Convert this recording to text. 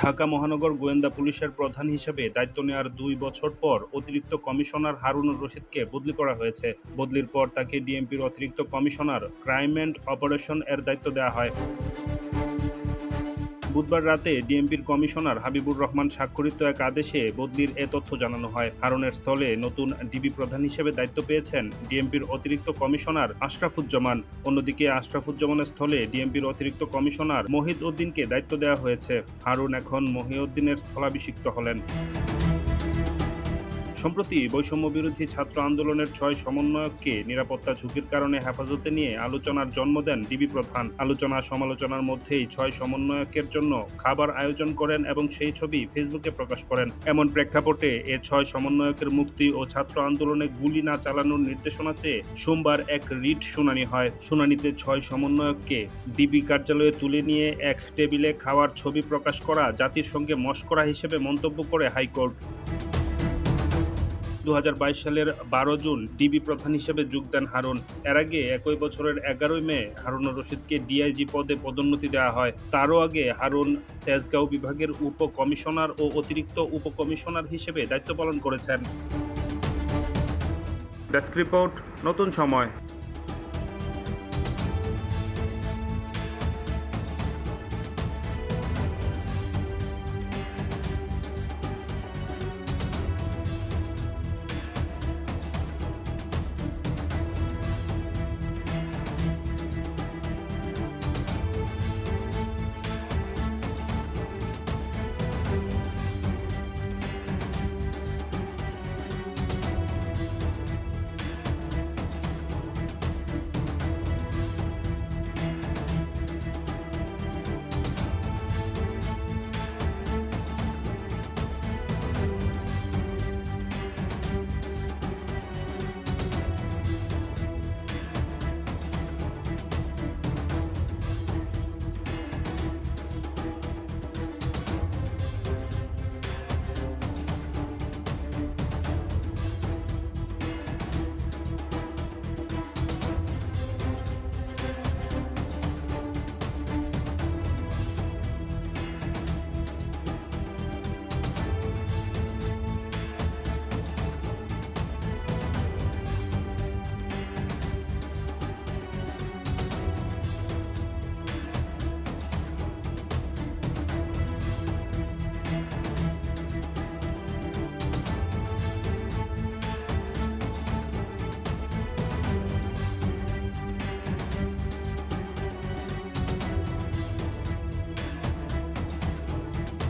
ঢাকা মহানগর গোয়েন্দা পুলিশের প্রধান হিসেবে দায়িত্ব নেওয়ার দুই বছর পর অতিরিক্ত কমিশনার হারুনুর রশিদকে বদলি করা হয়েছে। বদলির পর তাকে ডিএমপির অতিরিক্ত কমিশনার ক্রাইম অ্যান্ড অপারেশন এর দায়িত্ব দেওয়া হয়। বুধবার রাতে ডিএমপির কমিশনার হাবিবুর রহমান স্বাক্ষরিত এক আদেশে বদলির এ তথ্য জানানো হয়। হারনের স্থলে নতুন ডিবি প্রধান হিসেবে দায়িত্ব পেয়েছেন ডিএমপির অতিরিক্ত কমিশনার আশরাফুজ্জামান। অন্যদিকে আশরাফুজ্জামানের স্থলে ডিএমপির অতিরিক্ত কমিশনার মহিদ উদ্দিনকে দায়িত্ব দেওয়া হয়েছে। হারুন এখন মহিউদ্দিনের স্থলাভিষিক্ত হলেন। সম্প্রতি বৈষম্য বিরোধী ছাত্র আন্দোলনের ছয় সমন্বয়ককে নিরাপত্তা ঝুঁকির কারণে হেফাজতে নিয়ে আলোচনার জন্ম দেন ডিবি প্রধান। আলোচনা সমালোচনার মধ্যেই ছয় সমন্বয়কের জন্য খাবার আয়োজন করেন এবং সেই ছবি ফেসবুকে প্রকাশ করেন। এমন প্রেক্ষাপটে এ ছয় সমন্বয়কের মুক্তি ও ছাত্র আন্দোলনে গুলি না চালানোর নির্দেশনা চেয়ে সোমবার এক রিট শুনানি হয়। শুনানিতে ছয় সমন্বয়ককে ডিবি কার্যালয়ে তুলে নিয়ে এক টেবিলে খাওয়ার ছবি প্রকাশ করা জাতির সঙ্গে মস্করা হিসেবে মন্তব্য করে হাইকোর্ট। দু হাজার বাইশ সালের বারো জুন ডিবি প্রধান হিসেবে যোগ দেন হারুন। এর আগে একই বছরের এগারোই মে হারুন রশিদকে ডিআইজি পদে পদোন্নতি দেওয়া হয়। তারও আগে হারুন তেজগাঁও বিভাগের উপ কমিশনার ও অতিরিক্ত উপ কমিশনার হিসেবে দায়িত্ব পালন করেছেন। ডেস্ক রিপোর্ট, নতুন সময়।